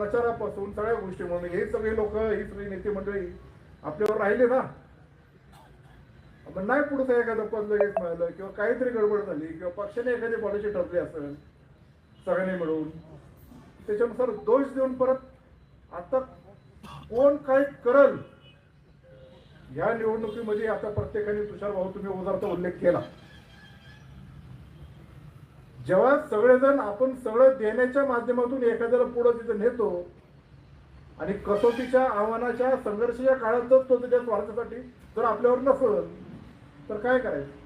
प्रचारापासून सगळ्या गोष्टी म्हणून हे सगळे लोक ही सगळी नेते मंडळी आपल्यावर राहिले ना. पण नाही पुढचं एखादं पद लगेच मिळालं किंवा काहीतरी गडबड झाली किंवा पक्षाने एखादी पॉलिसी ठरली असेल सगळ्यांनी मिळून त्याच्यानुसार दोष देऊन परत आता कोण काय करल या निवडणुकीमध्ये आता प्रत्येकाने तुषार भाऊ तुम्ही उदारचा उल्लेख केला. जेव्हा सगळेजण आपण सगळं देण्याच्या माध्यमातून एखाद्याला पुढं तिथं नेतो आणि कसोटीच्या आव्हानाच्या संघर्षाच्या काळात जर तो त्याच्या स्वार्थासाठी जर आपल्यावर नसल तर काय करायचं?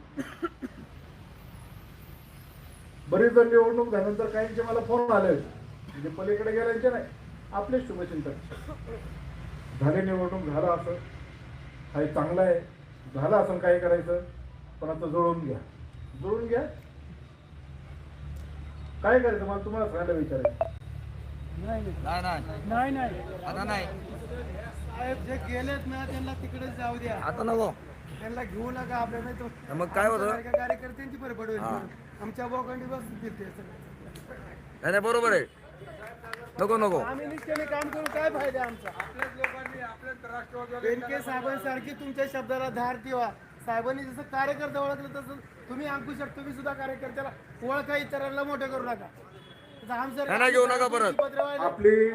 बरीच जण निवडणूक झाल्यानंतर काहींचे मला फोन आले म्हणजे पलीकडे गेल्याचे नाही आपले शुभचिंतक झाले निवडणूक झालं असं. काही चांगलं आहे. झालं असं काय करायचं पण आता जुळून घ्या. जुळून घ्या. काय करायचं? मला तुम्हाला सगळ्यांना विचारायचं. नाही नाही. नाही नाही. नाही आता नाही. साहेब जे गेलेत ना त्यांना तिकडे जाऊ द्या. आता नको. त्यांना घेऊ नका आपल्या नाही तो मग काय होतं? कार्यकर्त्यांची हा. आमच्या बस सगळं. नाही नाही, बरोबर आहे. नको नको. आम्ही निष्ठेने काम करू. काय फायदा आमचा? बेनके साहेबांसारखी तुमच्या शब्दाला धार ठेवा. साहेबांनी जसं कार्यकर्ता ओळखलं तसं तुम्ही अंकू शकतो तुम्ही सुद्धा कार्यकर्त्याला ओळखा इतरांना मोठं करू नका. आमचं घेऊ नका परत. आपली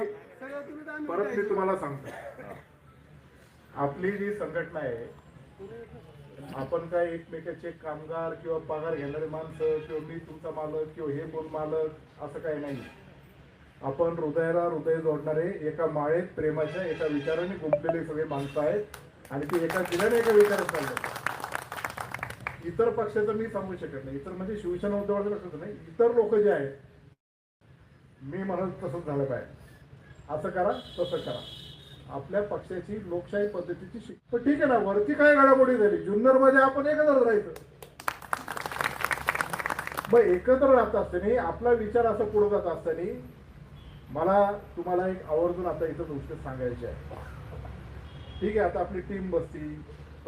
परत मी. तुम्हाला सांगतो. आपली जी संघटना आहे आपण काय एकमेकाचे कामगार किंवा पगार घेणारे माणसं किंवा मी तुमचा मालक किंवा हे कोण मालक असं काही नाही. आपण हृदयाला हृदय जोडणारे एका माळेत प्रेमाच्या एका विचाराने गुंपलेले सगळे माणसं आहेत. आणि ते एका दिल्याने एका विचारात चालले. इतर पक्षाचं मी सांगू शकत नाही. इतर म्हणजे शिवसेना उद्धवाचं कसं नाही इतर लोक जे आहेत मी म्हणत तसंच झालं पाहिजे. असं करा तसं करा. आपल्या पक्षाची लोकशाही पद्धतीची शिक पण ठीक आहे ना वरती काय घडामोडी झाली? जुन्नरमध्ये आपण एकत्र राहायचं. मग एकत्र राहत असताना आपला विचार असं पुढे जात असताना मला तुम्हाला एक आवर्जून आता इथं गोष्ट सांगायची आहे. ठीक आहे आता आपली टीम बसती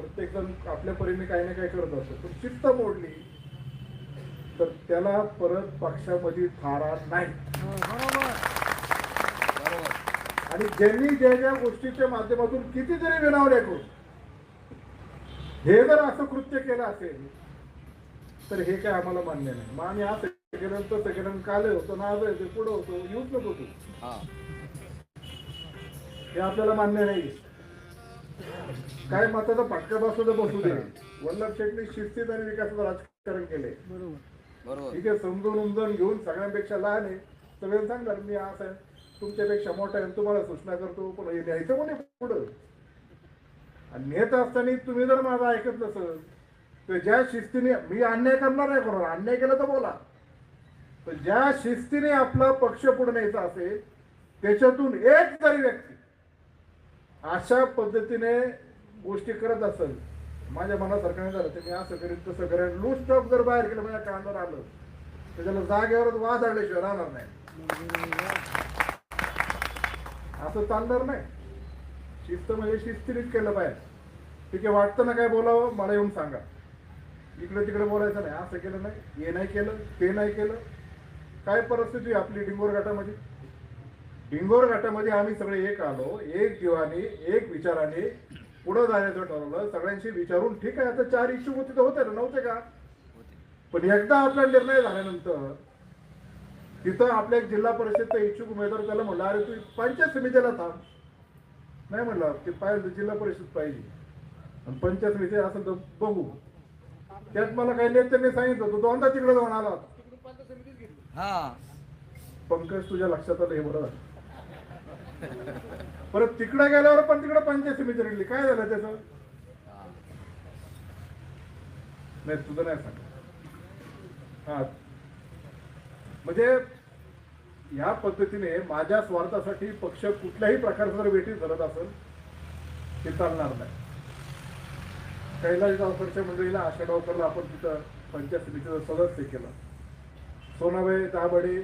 प्रत्येक जण आपल्या परीने काही ना काही करत असतो. पण शिस्त मोडली तर त्याला परत पक्षामध्ये थारा नाही. आणि ज्यांनी ज्या ज्या गोष्टीच्या माध्यमातून किती जरी विनावण्या करू हे जर असं कृत्य केलं असेल तर हे काय आम्हाला मान्य नाही. मग आम्ही असं केलं तसं केलं काल होतं ना आज ते पुढं होतो येऊच नको तू. हा. हे आपल्याला मान्य नाही काय मताचा फटका बसू तर बसू दे. वल्लभ शेट्टी शिस्तीत आणि विकासाचं राजकारण केले ठीक आहे समजून उमजून घेऊन सगळ्यांपेक्षा लहान आहे. सगळ्यांना सांगणार मी असं आहे तुमच्यापेक्षा मोठा आहे तुम्हाला सूचना करतो पण हे न्यायचं कोणी पुढं? आणि नेत असताना तुम्ही जर माझं ऐकत नसल तर ज्या शिस्तीने मी अन्याय करणार नाही कोणाला अन्याय केला तर बोला. पण ज्या शिस्तीने आपला पक्ष पुढे न्यायचा असेल त्याच्यातून एक जरी व्यक्ती अशा पद्धतीने गोष्टी करत असेल माझ्या मनासारखं नाही झालं. ते मी असं करेन तसं करेन. लूज स्टॉप जर बाहेर केलं माझ्या कानावर आलं तर त्याला जागेवरच वाद आल्याशिवाय राहणार नाही. असं चालणार नाही. शिस्त म्हणजे शिस्तीनेच केलं पाहिजे. ठीक आहे वाटतं ना काय बोलावं मला येऊन सांगा. इकडे तिकडे बोलायचं नाही. असं केलं नाही हे नाही केलं ते नाही केलं. काय परिस्थिती आपली डिंगोर घाटामध्ये डिंगोर घाटामध्ये आम्ही सगळे एक आलो एक जीवाने एक विचाराने पुढे जाण्याचं ठरवलं. सगळ्यांशी विचारून ठीक आहे आता चार इच्छुक होते तर होते ना नव्हते का? पण एकदा आपला निर्णय झाल्यानंतर तिथं आपल्या एक जिल्हा परिषदचा इच्छुक उमेदवार त्याला म्हणलं अरे तू पंचायत समितीला थांब. नाही म्हणलं ते पाहिजे जिल्हा परिषद पाहिजे. आणि पंचायत समिती असेल तर बघू. त्यात मला काही नेत्यांनी सांगितलं होतं दोनदा तिकडे जाऊन आला. हा. पंकज तुझ्या लक्षात आलं हे बरं झालं. परत तिकडे गेल्यावर पण तिकडे पंचायत समिती निघली काय झालं त्याचं? नाही तुझं नाही सांग हा. म्हणजे या पद्धतीने माझ्या स्वार्थासाठी पक्ष कुठल्याही प्रकारचं जर भेटी धरत असेल ते चालणार नाही. कैलाश गावकरच्या मंडळीला आशा गावकरला आपण तिथं पंचायत समितीचं सदस्य केलं. सोनाबाई दाबडे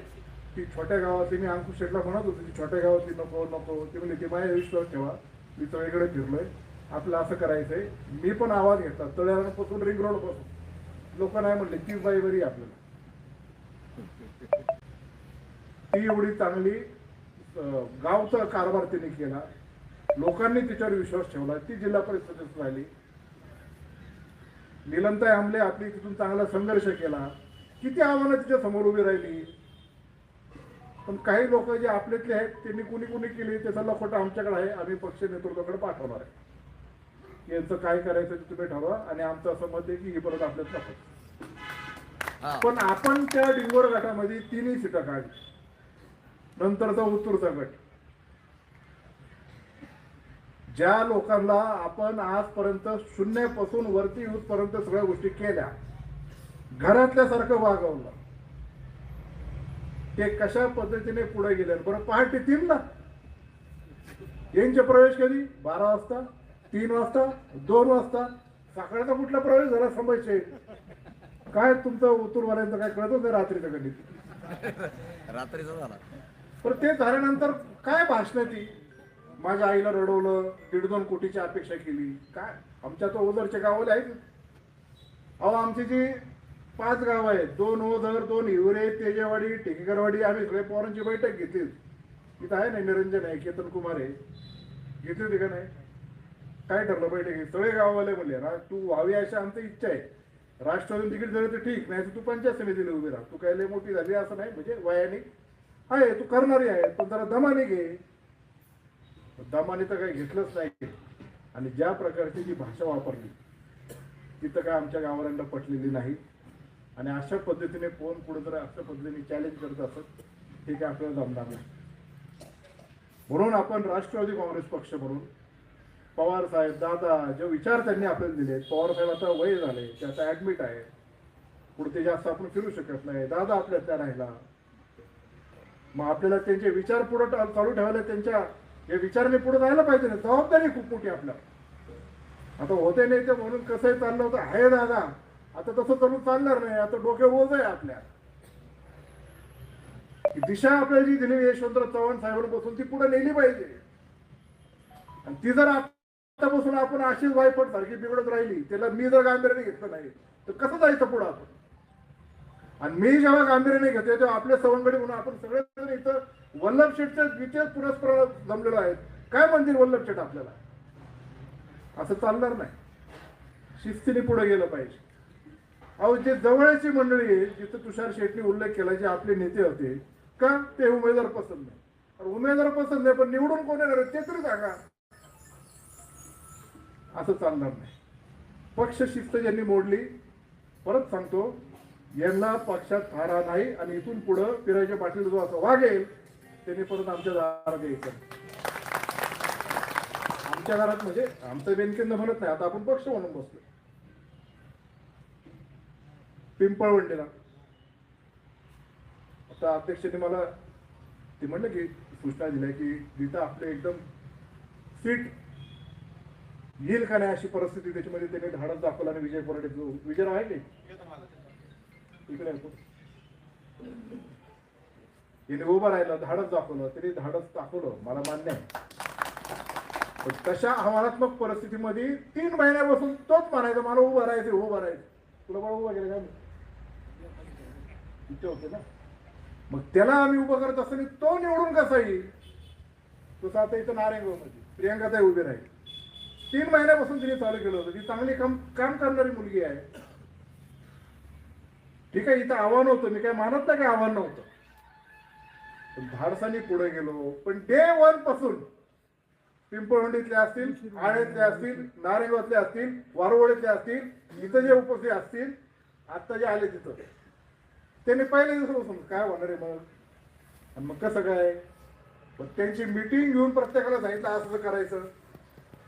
की छोट्या गावातली मी अंकुश शेटला म्हणत होती ती छोट्या गावातली नको नको. ती म्हणजे ते माझ्या विश्वास ठेवा. मी तळीकडे फिरलोय. आपलं असं करायचंय. मी पण आवाज घेतला. तळ्यापासून रिंग रोडपासून. लोक नाही म्हणले ती बाई बरी आपल्याला. ती एवढी चांगली गावचा कारभार तिने केला. लोकांनी तिच्यावर विश्वास ठेवला. ती जिल्हा परिषद राहिली. झाली निलंताई आमले आपली तिथून चांगला संघर्ष केला. किती आव्हानं तिच्या समोर उभी राहिली. पण काही लोक जे आपल्यातले आहेत त्यांनी कुणी कुणी केली त्याचा लखोटा आमच्याकडे आहे. आम्ही पक्ष नेतृत्वाकडे पाठवणार आहे. यांचं काय करायचं ते तुम्ही ठरवा आणि आमचं असं मत आहे की ही परत आपल्यात नको पण आपण त्या डिंगोर गटामध्ये तिन्ही सीटा काढली. नंतरचा उत्तूरचा गट. ज्या लोकांना आपण आजपर्यंत शून्यापासून वरती पर्यंत सगळ्या गोष्टी केल्या घरातल्यासारखं वागवलं ते कशा पद्धतीने पुढे गेले? बरं पहाटे तीनला यांचे प्रवेश कधी? बारा वाजता तीन वाजता दोन वाजता. सकाळचा कुठला प्रवेश झाला समजचे काय तुमचं उत्तरवाल्यांचं काय कळत होतं रात्रीचं गणित रात्रीचा झाला. पण ते झाल्यानंतर काय भाषण ती? माझ्या आईला रडवलं दीड दोन कोटीची अपेक्षा केली. काय? आमच्या तो ओझरच्या गावाला आहेत. अहो आमची जी पाच गाव आहेत. दोन ओधर दोन हिवरे तेजेवाडी टेकेकरवाडी. आम्ही सगळे पोरांची बैठक घेतली. इथं आहे ना निरंजन आहे केतन कुमार आहे. घेतली होती का नाही? काय ठरलं बैठक? सगळे गाववाले म्हणले ना तू व्हावी अशी आमची इच्छा आहे. राष्ट्रवादी तिकीट झालं तर ठीक नाही तर तू पंचायत समितीला उभी राहा. तू काय लय मोठी झाली असं नाही म्हणजे वयाने. आहे तू करणारी आहे पण जरा दमाने घे. दमाने तर काही घेतलंच नाही. आणि ज्या प्रकारची जी भाषा वापरली तिथं काय आमच्या गावाल्यांना पटलेली नाही. आणि अशा पद्धतीने कोण पुढे जर अशा पद्धतीने चॅलेंज करत असत हे काय आपल्याला जमणार नाही. म्हणून आपण राष्ट्रवादी काँग्रेस पक्ष म्हणून पवार साहेब दादा जे विचार त्यांनी आपल्याला दिले पवार साहेब आता वय झाले ते आता ऍडमिट आहे. पुढे जास्त आपण फिरू शकत नाही. दादा आपल्या त्या राहिला. मग आपल्याला त्यांचे विचार पुढे चालू ठेवायला त्यांच्या या विचारने पुढे जायला पाहिजे ना. जबाबदारी खूप मोठी आपल्या. आता होते नाही ते म्हणून कसंही चाललं होतं. आहे दादा. आता तसं चालू चालणार नाही. आता डोके ओझ आहे आपल्या. दिशा आपल्याला जी दिली यशवंतराव चव्हाण साहेबांपासून ती पुढे नेली पाहिजे. आणि ती जर आतापासून आपण अशीच वायपट सारखी बिघडत राहिली त्याला मी जर गांभीर्याने घेतलं नाही तर कसं जायचं पुढं आपण? आणि मी जेव्हा गांभीर्याने घेतो तेव्हा आपल्या सवंगडी म्हणून आपण सगळे इथं वल्लभ शेठच्या विचार पुरस्कार जमलेलो आहेत. काय म्हणतील वल्लभ शेठ आपल्याला? असं चालणार नाही. शिस्तीने पुढे गेलं पाहिजे. अहो जे जवळची मंडळी आहे जिथं तुषार शेट्टी उल्लेख केला जे आपले नेते होते का? ते उमेदवार पसंत नाही. उमेदवार पसंत नाही पण निवडून कोण येणार ते तरी सांगा. असं चालणार नाही. पक्ष शिस्त ज्यांनी मोडली परत सांगतो यांना पक्षात थारा नाही आणि इथून पुढं पिराच्या पाटील जो असं वागेल त्यांनी परत आमच्या दारात यायचं. आमच्या घरात म्हणजे आमचं बँकेनं म्हणत नाही आता आपण पक्ष म्हणून बसलो पिंपळवंडीला. आता अध्यक्षांनी मला ते म्हणलं की सूचना दिल्या की गीता आपले एकदम सीट येईल का नाही अशी परिस्थिती? त्याच्यामध्ये त्याने धाडस दाखवलं आणि विजय कोरडे जो विजय आहे की? इकडे याने उभं राहिलं धाडस दाखवलं त्याने धाडस दाखवलं. मला मान्य आहे. पण तशा आव्हानात्मक परिस्थितीमध्ये तीन महिन्यापासून तोच म्हणायचं मला उभं राहायचं उभं राहायचं तुला मला उभं केलं का? मी इथे होते ना. मग त्याला आम्ही उभं करत असताना तो निवडून कसा येईल? तसं आता इथं नारायणगावमध्ये प्रियंकाताई उभे राहील. तीन महिन्यापासून तिने चालू केलं होतं. ती चांगली काम काम करणारी मुलगी आहे. ठीक आहे इथं आव्हान होतं. मी काय मानत नाही काय आव्हान नव्हतं? पण धाडसाने पुढे गेलो. पण डे वनपासून पिंपळवंडीतले असतील आळेतले असतील नारेगावातले असतील वारवडीतले असतील इथं जे उपस्थित असतील आता जे आले तिथं त्यांनी पाहिलं समज काय होणार आहे मग? आणि मग कसं काय? मग त्यांची मिटिंग घेऊन प्रत्येकाला सांगितलं असं करायचं.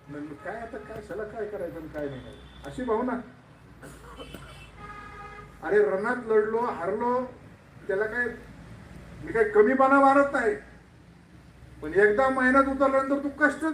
म्हणलं, काय आता काय शाला काय करायचं आणि काय नाही करायचं? अशी भावना. अरे रणात लढलो हारलो त्याला काय मी काय कमीपणा मारत नाही. पण एकदा मेहनत उतरल्यानंतर तू कष्ट